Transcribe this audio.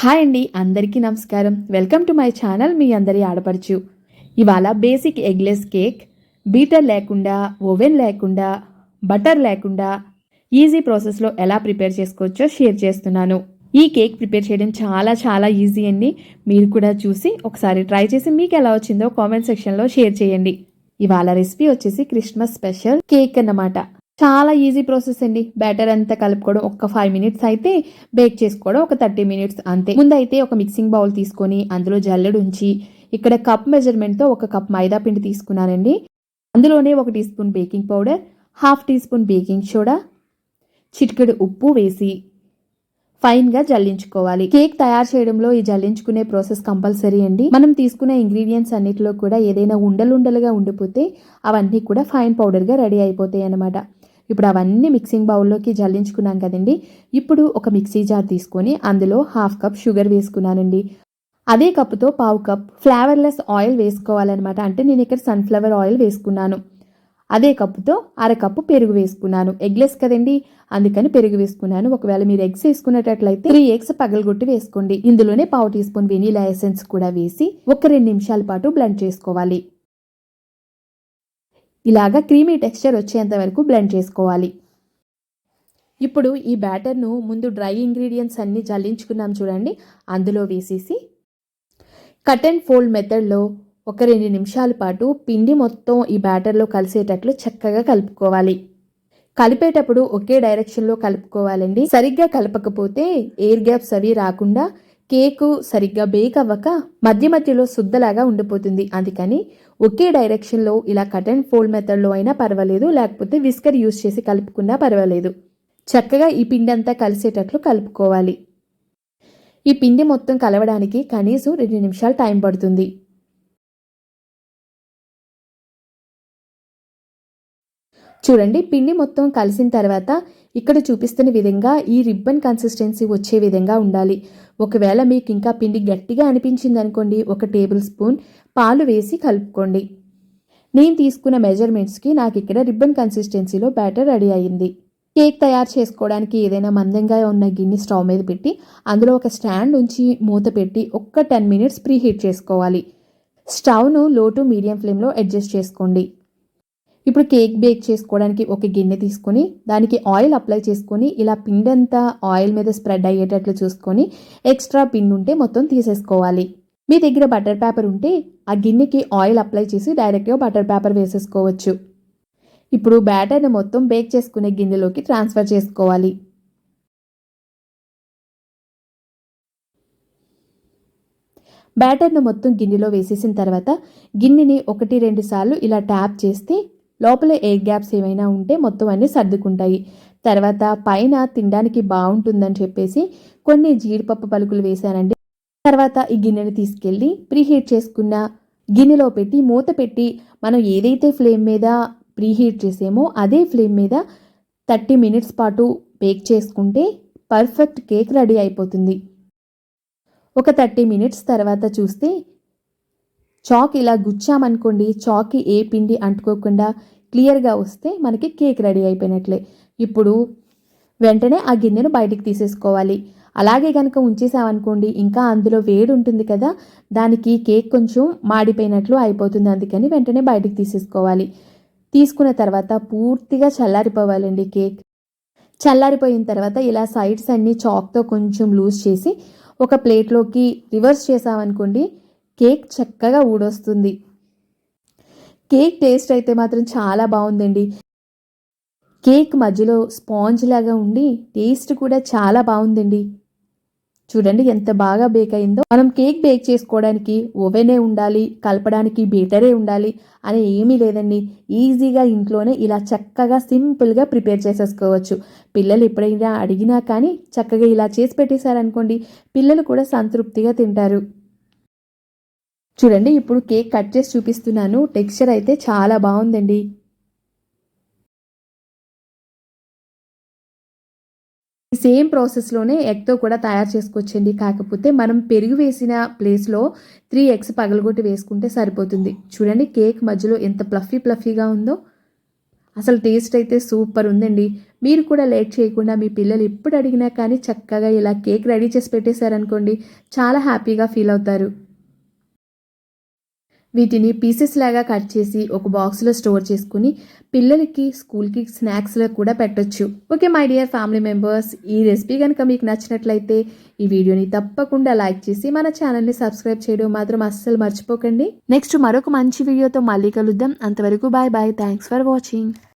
Hi అండి అందరికీ నమస్కారం. వెల్కమ్ టు మై ఛానల్ మీ అందరి ఆడపడుచు. ఇవాళ బేసిక్ ఎగ్లెస్ కేక్ బీటర్ లేకుండా ఓవెన్ లేకుండా బటర్ లేకుండా ఈజీ ప్రాసెస్లో ఎలా ప్రిపేర్ చేసుకోవచ్చో షేర్ చేస్తున్నాను. ఈ కేక్ ప్రిపేర్ చేయడం చాలా చాలా ఈజీ అండి. మీరు కూడా చూసి ఒకసారి ట్రై చేసి మీకు ఎలా వచ్చిందో కామెంట్ సెక్షన్లో షేర్ చేయండి. ఇవాళ రెసిపీ వచ్చేసి క్రిస్మస్ స్పెషల్ కేక్ అన్నమాట. చాలా ఈజీ ప్రాసెస్ అండి. బ్యాటర్ అంతా కలుపుకోవడం ఒక ఫైవ్ మినిట్స్ అయితే బేక్ చేసుకోవడం ఒక థర్టీ మినిట్స్ అంతే. ముందైతే ఒక మిక్సింగ్ బౌల్ తీసుకొని అందులో జల్లెడు ఉంచి ఇక్కడ కప్ మెజర్మెంట్తో ఒక కప్ మైదా పిండి తీసుకున్నానండి. అందులోనే ఒక teaspoon baking powder half teaspoon baking soda చిటికెడు ఉప్పు వేసి ఫైన్గా జల్లించుకోవాలి. కేక్ తయారు చేయడంలో ఈ జల్లించుకునే ప్రాసెస్ కంపల్సరీ అండి. మనం తీసుకునే ఇంగ్రీడియంట్స్ అన్నిటిలో కూడా ఏదైనా ఉండలుండలుగా ఉండిపోతే అవన్నీ కూడా ఫైన్ పౌడర్గా రెడీ అయిపోతాయి అన్నమాట. ఇప్పుడు అవన్నీ మిక్సింగ్ బౌల్లోకి జల్లించుకున్నాం కదండి. ఇప్పుడు ఒక మిక్సీ జార్ తీసుకొని అందులో హాఫ్ కప్ షుగర్ వేసుకున్నానండి. అదే కప్పుతో పావు కప్ ఫ్లేవర్లెస్ ఆయిల్ వేసుకోవాలన్నమాట. అంటే నేను ఇక్కడ సన్ఫ్లవర్ ఆయిల్ వేసుకున్నాను. అదే కప్పుతో అరకప్పు పెరుగు వేసుకున్నాను. ఎగ్లెస్ కదండి. అందుకని పెరుగు వేసుకున్నాను. ఒకవేళ మీరు ఎగ్స్ వేసుకునేటట్లయితే త్రీ ఎగ్స్ పగలగొట్టి వేసుకోండి. ఇందులోనే పావు టీ స్పూన్ వెనీలా ఎసెన్స్ కూడా వేసి ఒక రెండు నిమిషాల పాటు బ్లెండ్ చేసుకోవాలి. ఇలాగా క్రీమీ టెక్స్చర్ వచ్చేంత వరకు బ్లెండ్ చేసుకోవాలి. ఇప్పుడు ఈ బ్యాటర్ను ముందు డ్రై ఇంగ్రీడియంట్స్ అన్నీ జల్లించుకున్నాం చూడండి. అందులో వేసేసి కట్ అండ్ ఫోల్డ్ మెథడ్లో ఒక రెండు నిమిషాల పాటు పిండి మొత్తం ఈ బ్యాటర్లో కలిసేటట్లు చక్కగా కలుపుకోవాలి. కలిపేటప్పుడు ఒకే డైరెక్షన్లో కలుపుకోవాలండి. సరిగ్గా కలపకపోతే ఎయిర్ గ్యాప్స్ అవి రాకుండా కేకు సరిగ్గా బేక్ అవ్వక మధ్య మధ్యలో శుద్ధలాగా ఉండిపోతుంది. అందుకని ఒకే డైరెక్షన్లో ఇలా కట్ అండ్ ఫోల్డ్ మెథడ్లో అయినా పర్వాలేదు లేకపోతే విస్కర్ యూస్ చేసి కలుపుకున్నా పర్వాలేదు. చక్కగా ఈ పిండి అంతా కలిసేటట్లు కలుపుకోవాలి. ఈ పిండి మొత్తం కలవడానికి కనీసం రెండు నిమిషాలు టైం పడుతుంది. చూడండి పిండి మొత్తం కలిసిన తర్వాత ఇక్కడ చూపిస్తున్న విధంగా ఈ రిబ్బన్ కన్సిస్టెన్సీ వచ్చే విధంగా ఉండాలి. ఒకవేళ మీకు ఇంకా పిండి గట్టిగా అనిపించింది అనుకోండి ఒక టేబుల్ స్పూన్ పాలు వేసి కలుపుకోండి. నేను తీసుకున్న మెజర్మెంట్స్కి నాకు ఇక్కడ రిబ్బన్ కన్సిస్టెన్సీలో బ్యాటర్ రెడీ అయ్యింది. కేక్ తయారు చేసుకోవడానికి ఏదైనా మందంగా ఉన్న గిన్నె స్టవ్ మీద పెట్టి అందులో ఒక స్టాండ్ ఉంచి మూత పెట్టి ఒక్క టెన్ మినిట్స్ ప్రీ హీట్ చేసుకోవాలి. స్టవ్ను లో టు మీడియం ఫ్లేమ్లో అడ్జస్ట్ చేసుకోండి. ఇప్పుడు కేక్ బేక్ చేసుకోవడానికి ఒక గిన్నె తీసుకొని దానికి ఆయిల్ అప్లై చేసుకొని ఇలా పిండి అంతా ఆయిల్ మీద స్ప్రెడ్ అయ్యేటట్లు చూసుకొని ఎక్స్ట్రా పిండి ఉంటే మొత్తం తీసేసుకోవాలి. మీ దగ్గర బటర్ పేపర్ ఉంటే ఆ గిన్నెకి ఆయిల్ అప్లై చేసి డైరెక్ట్గా బటర్ పేపర్ వేసేసుకోవచ్చు. ఇప్పుడు బ్యాటర్ని మొత్తం బేక్ చేసుకునే గిన్నెలోకి ట్రాన్స్ఫర్ చేసుకోవాలి. బ్యాటర్ను మొత్తం గిన్నెలో వేసేసిన తర్వాత గిన్నెని ఒకటి రెండు సార్లు ఇలా ట్యాప్ చేస్తే లోపల ఎయిర్ గ్యాప్స్ ఏమైనా ఉంటే మొత్తం అన్నీ సర్దుకుంటాయి. తర్వాత పైన తినడానికి బాగుంటుందని చెప్పేసి కొన్ని జీడిపప్పు పలుకులు వేశానండి. తర్వాత ఈ గిన్నెని తీసుకెళ్ళి ప్రీహీట్ చేసుకున్న గిన్నెలో పెట్టి మూత పెట్టి మనం ఏదైతే ఫ్లేమ్ మీద ప్రీహీట్ చేసామో అదే ఫ్లేమ్ మీద థర్టీ మినిట్స్ పాటు బేక్ చేసుకుంటే పర్ఫెక్ట్ కేక్ రెడీ అయిపోతుంది. ఒక థర్టీ మినిట్స్ తర్వాత చూస్తే చాక్ ఇలా గుచ్చామనుకోండి చాక్కి ఏ పిండి అంటుకోకుండా క్లియర్గా వస్తే మనకి కేక్ రెడీ అయిపోయినట్లే. ఇప్పుడు వెంటనే ఆ గిన్నెను బయటికి తీసేసుకోవాలి. అలాగే కనుక ఉంచేసామనుకోండి ఇంకా అందులో వేడి ఉంటుంది కదా దానికి కేక్ కొంచెం మాడిపోయినట్లు అయిపోతుంది. అందుకని వెంటనే బయటికి తీసేసుకోవాలి. తీసుకున్న తర్వాత పూర్తిగా చల్లారిపోవాలండి కేక్. చల్లారిపోయిన తర్వాత ఇలా సైడ్స్ అన్ని చాక్తో కొంచెం లూజ్ చేసి ఒక ప్లేట్లోకి రివర్స్ చేసామనుకోండి కేక్ చక్కగా ఊడొస్తుంది. కేక్ టేస్ట్ అయితే మాత్రం చాలా బాగుందండి. కేక్ మధ్యలో స్పాంజ్ లాగా ఉండి టేస్ట్ కూడా చాలా బాగుందండి. చూడండి ఎంత బాగా బేక్ అయిందో. మనం కేక్ బేక్ చేసుకోవడానికి ఓవెనే ఉండాలి కలపడానికి బీటరే ఉండాలి అని ఏమీ లేదండి. ఈజీగా ఇంట్లోనే ఇలా చక్కగా సింపుల్గా ప్రిపేర్ చేసేసుకోవచ్చు. పిల్లలు ఎప్పుడైనా అడిగినా కానీ చక్కగా ఇలా చేసి పెట్టేశారనుకోండి పిల్లలు కూడా సంతృప్తిగా తింటారు. చూడండి ఇప్పుడు కేక్ కట్ చేసి చూపిస్తున్నాను. టెక్స్చర్ అయితే చాలా బాగుందండి. సేమ్ ప్రాసెస్లోనే ఎగ్తో కూడా తయారు చేసుకోవచ్చండి కాకపోతే మనం పెరుగు వేసిన ప్లేస్లో త్రీ ఎగ్స్ పగలగొట్టి వేసుకుంటే సరిపోతుంది. చూడండి కేక్ మధ్యలో ఎంత ప్లఫీ ప్లఫీగా ఉందో. అసలు టేస్ట్ అయితే సూపర్ ఉందండి. మీరు కూడా లేట్ చేయకుండా మీ పిల్లలు ఎప్పుడు అడిగినా కానీ చక్కగా ఇలా కేక్ రెడీ చేసి పెట్టేశారనుకోండి చాలా హ్యాపీగా ఫీల్ అవుతారు. వీటిని పీసెస్ లాగా కట్ చేసి ఒక బాక్స్లో స్టోర్ చేసుకుని పిల్లలకి స్కూల్కి స్నాక్స్లో కూడా పెట్టొచ్చు. Okay my dear family members ఈ రెసిపీ కనుక మీకు నచ్చినట్లయితే ఈ వీడియోని తప్పకుండా లైక్ చేసి మన ఛానల్ని సబ్స్క్రైబ్ చేయడం మాత్రం అస్సలు మర్చిపోకండి. నెక్స్ట్ మరొక మంచి వీడియోతో మళ్ళీ కలుద్దాం. అంతవరకు bye bye. Thanks for watching.